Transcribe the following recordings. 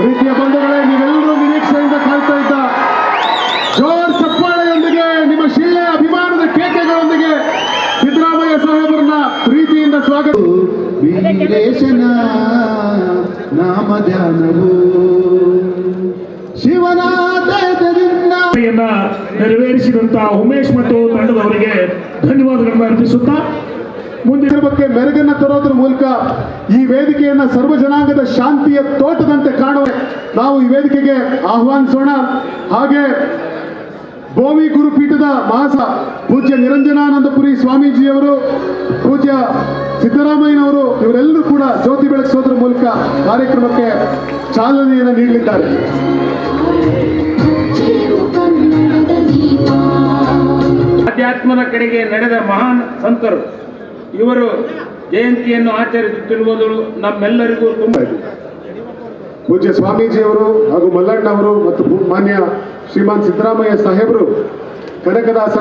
ಪ್ರೀತಿಯ ಬಂಧುಗಳೇ ನೀವೆಲ್ಲರೂ ನಿರೀಕ್ಷೆಯಿಂದ ಕಾಯ್ತಾ ಇದ್ದ ಜೋರ್ ಚಪ್ಪಾಳೆಯೊಂದಿಗೆ ನಿಮ್ಮ ಶಿಳ್ಳೆ ಅಭಿಮಾನದ ಕೇಕೆಗಳೊಂದಿಗೆ ಸಿದ್ದರಾಮಯ್ಯ ಸಾಹೇಬರನ್ನ ಪ್ರೀತಿಯಿಂದ ಸ್ವಾಗತ ವೀರೇಶನ ನಾಮ ಧ್ಯಾನವು ಶಿವನ ದಯದಿಂದ ಯನ್ನ ನೆರವೇರಿಸಿದಂತಹ ಉಮೇಶ್ ಮತ್ತು ತಂಡದವರಿಗೆ ಧನ್ಯವಾದಗಳನ್ನು ಅರ್ಪಿಸುತ್ತಾ ಮುಂದಿನ ಬಗ್ಗೆ ಮೆರುಗನ್ನ ತರೋದ್ರ ಮೂಲಕ ಈ ವೇದಿಕೆಯನ್ನ ಸರ್ವ ಜನಾಂಗದ ಶಾಂತಿಯ ತೋಟದಂತೆ ಕಾಣುವ ನಾವು ಈ ವೇದಿಕೆಗೆ ಆಹ್ವಾನಿಸೋಣ. ಹಾಗೆ ಬೋವಿ ಗುರುಪೀಠದ ಮಹಾಸ ಪೂಜ್ಯ ನಿರಂಜನಾನಂದಪುರಿ ಸ್ವಾಮೀಜಿಯವರು, ಪೂಜ್ಯ ಸಿದ್ದರಾಮಯ್ಯನವರು, ಇವರೆಲ್ಲರೂ ಕೂಡ ಜ್ಯೋತಿ ಬೆಳಗಿಸೋದ್ರ ಮೂಲಕ ಕಾರ್ಯಕ್ರಮಕ್ಕೆ ಚಾಲನೆಯನ್ನು ನೀಡಲಿದ್ದಾರೆ. ಆಧ್ಯಾತ್ಮದ ಕಡೆಗೆ ನಡೆದ ಮಹಾನ್ ಸಂತರು. ಇವರು ಜಯಂತಿಯನ್ನು ಆಚರಿಸುತ್ತಿರುವುದು ನಮ್ಮೆಲ್ಲರಿಗೂ ತುಂಬ ಪೂಜ್ಯ ಸ್ವಾಮೀಜಿಯವರು ಹಾಗೂ ಮಲ್ಲಣ್ಣವರು ಮತ್ತು ಮಾನ್ಯ ಶ್ರೀಮಾನ್ ಸಿದ್ದರಾಮಯ್ಯ ಸಾಹೇಬರು ಕನಕದಾಸ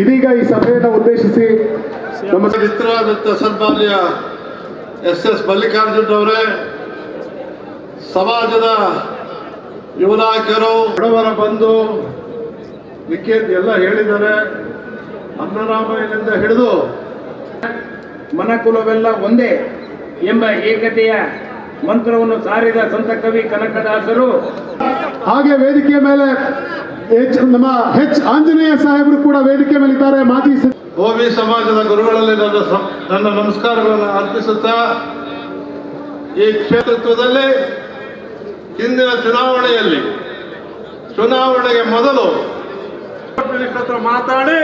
ಇದೀಗ ಈ ಸಭೆಯನ್ನು ಉದ್ದೇಶಿಸಿ ನಮ್ಮ ಮಿತ್ರರಾದಂಥ ಸನ್ಮಾನ್ಯ ಎಸ್ ಎಸ್ ಮಲ್ಲಿಕಾರ್ಜುನ್ ಅವರೇ ಸಮಾಜದ ಯುವ ನಾಯಕರು ಬಡವರ ಬಂಧು ವಿಕೇತ್ ಎಲ್ಲ ಹೇಳಿದ್ದಾರೆ. ಅನ್ನರಾಮಯ್ಯನಿಂದ ಹಿಡಿದು ಮನಕುಲವೆಲ್ಲ ಒಂದೇ ಎಂಬ ಏಕತೆಯ ಮಂತ್ರವನ್ನು ಸಾರಿದ ಸಂತ ಕವಿ ಕನಕದಾಸರು. ಹಾಗೆ ವೇದಿಕೆ ಮೇಲೆ ಎಚ್ ನಮ್ಮ ಹೆಚ್ ಆಂಜನೇಯ ಸಾಹೇಬರು ಕೂಡ ವೇದಿಕೆ ಮೇಲೆ ಇದ್ದಾರೆ ಮಾಜಿ ಗೋವಿ ಸಮಾಜದ ಗುರುಗಳಲ್ಲಿ ನನ್ನ ನನ್ನ ನಮಸ್ಕಾರಗಳನ್ನು ಅರ್ಪಿಸುತ್ತಾ ಈ ಕ್ಷೇತ್ರತ್ವದಲ್ಲಿ ಹಿಂದಿನ ಚುನಾವಣೆಯಲ್ಲಿ ಚುನಾವಣೆಗೆ ಮೊದಲು ಹತ್ರ ಮಾತಾಡಿ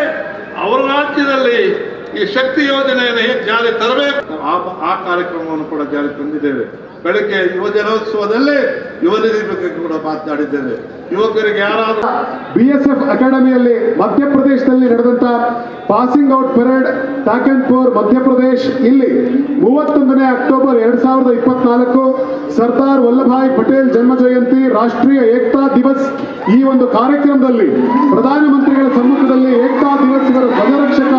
ಅವರ ರಾಜ್ಯದಲ್ಲಿ ಈ ಶಕ್ತಿ ಯೋಜನೆಯನ್ನು ಹೇಗೆ ಜಾರಿ ತರಬೇಕು. ಆ ಆ ಕಾರ್ಯಕ್ರಮವನ್ನು ಕೂಡ ಜಾರಿ ತಂದಿದ್ದೇವೆ. ಬೆಳಗ್ಗೆ ಯುವ ನಿಧಿ ಬಗ್ಗೆ ಕೂಡ ಮಾತನಾಡಿದ್ದೇವೆ. ಯುವಕರಿಗೆ ಯಾರಾದರೂ ಬಿ ಎಸ್ ಎಫ್ ಅಕಾಡೆಮಿಯಲ್ಲಿ ಮಧ್ಯಪ್ರದೇಶದಲ್ಲಿ ನಡೆದಂತ passing out parade Tekanpur Madhya Pradesh, ಇಲ್ಲಿ ಮೂವತ್ತೊಂದನೇ ಅಕ್ಟೋಬರ್ ಎರಡ್ ಸಾವಿರದ ಇಪ್ಪತ್ನಾಲ್ಕು ಸರ್ದಾರ್ ವಲ್ಲಭಾಯ್ ಪಟೇಲ್ ಜನ್ಮ ಜಯಂತಿ ರಾಷ್ಟ್ರೀಯ ಏಕತಾ ದಿವಸ್ ಈ ಒಂದು ಕಾರ್ಯಕ್ರಮದಲ್ಲಿ ಪ್ರಧಾನಮಂತ್ರಿಗಳ ಸಮ್ಮುಖದಲ್ಲಿ ಏಕತಾ ದಿವಸ್ಗಳ ಧ್ವಜರಕ್ಷಕ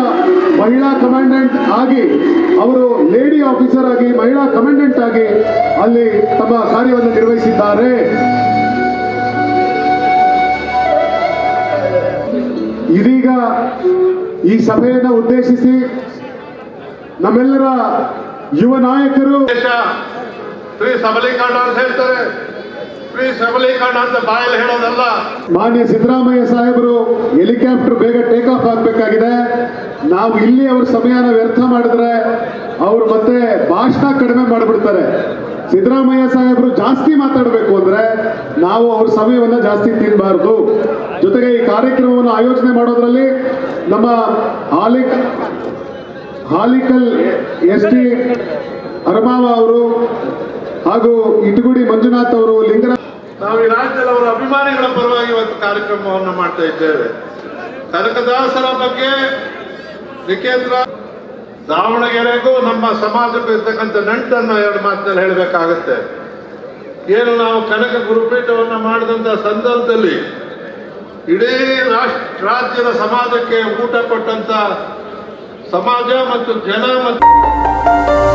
ಮಹಿಳಾ ಕಮಾಂಡೆಂಟ್ ಆಗಿ ಅವರು ಲೇಡಿ ಆಫೀಸರ್ ಆಗಿ, ಮಹಿಳಾ ಕಮಾಂಡೆಂಟ್ ಆಗಿ ಅಲ್ಲಿ ತಮ್ಮ ಕಾರ್ಯವನ್ನು ನಿರ್ವಹಿಸಿದ್ದಾರೆ. ಇದೀಗ ಈ ಸಭೆಯನ್ನು ಉದ್ದೇಶಿಸಿ ನಮ್ಮೆಲ್ಲರ ಯುವ ನಾಯಕರು. ದೇಶ ಸ್ತ್ರೀ ಸಬಲೀಕರಣ ಅಂತ ಹೇಳ್ತಾರೆ. ಸ್ತ್ರೀ ಸಬಲೀಕರಣ ಅಂತ ಬಾಯಲ್ಲಿ ಹೇಳೋದಲ್ಲ. ಮಾನ್ಯ ಸಿದ್ದರಾಮಯ್ಯ ಸಾಹೇಬರು ಹೆಲಿಕಾಪ್ಟರ್ ಬೇಗ ಟೇಕ್ ಆಫ್ ಆಗಬೇಕಾಗಿದೆ. ನಾವು ಇಲ್ಲಿ ಅವ್ರ ಸಮಯನ ವ್ಯರ್ಥ ಮಾಡಿದ್ರೆ ಅವರು ಮತ್ತೆ ಭಾಷಣ ಕಡಿಮೆ ಮಾಡಿಬಿಡ್ತಾರೆ. ಸಿದ್ದರಾಮಯ್ಯ ಸಾಹೇಬರು ಜಾಸ್ತಿ ಮಾತಾಡಬೇಕು ಅಂದ್ರೆ ನಾವು ಅವ್ರ ಸಮಯವನ್ನ ಜಾಸ್ತಿ ತಿನ್ನಬಾರ್ದು ಜೊತೆಗೆ ಈ ಕಾರ್ಯಕ್ರಮವನ್ನು ಆಯೋಜನೆ ಮಾಡೋದ್ರಲ್ಲಿ ನಮ್ಮ ಹಾಲಿಕ್ ಹಾಲಿಕಲ್ ಎಸ್ ಟಿ ಹರಮಾವ ಅವರು ಹಾಗೂ ಇಟಗುಡಿ ಮಂಜುನಾಥ್ ಅವರು ಲಿಂಗರಾಜ್ ನಾವು ಈ ರಾಜ್ಯದಲ್ಲಿ ಅವರ ಅಭಿಮಾನಿಗಳ ಪರವಾಗಿ ಒಂದು ಕಾರ್ಯಕ್ರಮವನ್ನು ಮಾಡ್ತಾ ಇದ್ದೇವೆ. ಕನಕದಾಸರ ಬಗ್ಗೆ ನಿಕೇಂದ್ರ ದಾವಣಗೆರೆಗೂ ನಮ್ಮ ಸಮಾಜಕ್ಕೂ ಇರ್ತಕ್ಕಂಥ ನಂಟನ್ನು ಎರಡು ಮಾತಿನಲ್ಲಿ ಹೇಳಬೇಕಾಗತ್ತೆ. ಏನು ನಾವು ಕನಕ ಗುರುಪೀಠವನ್ನು ಮಾಡಿದಂಥ ಸಂದರ್ಭದಲ್ಲಿ ಇಡೀ ರಾಷ್ಟ್ರ, ರಾಜ್ಯದ ಸಮಾಜಕ್ಕೆ ಊಟ ಕೊಟ್ಟಂತ ಸಮಾಜ ಮತ್ತು ಜನ ಮತ್ತು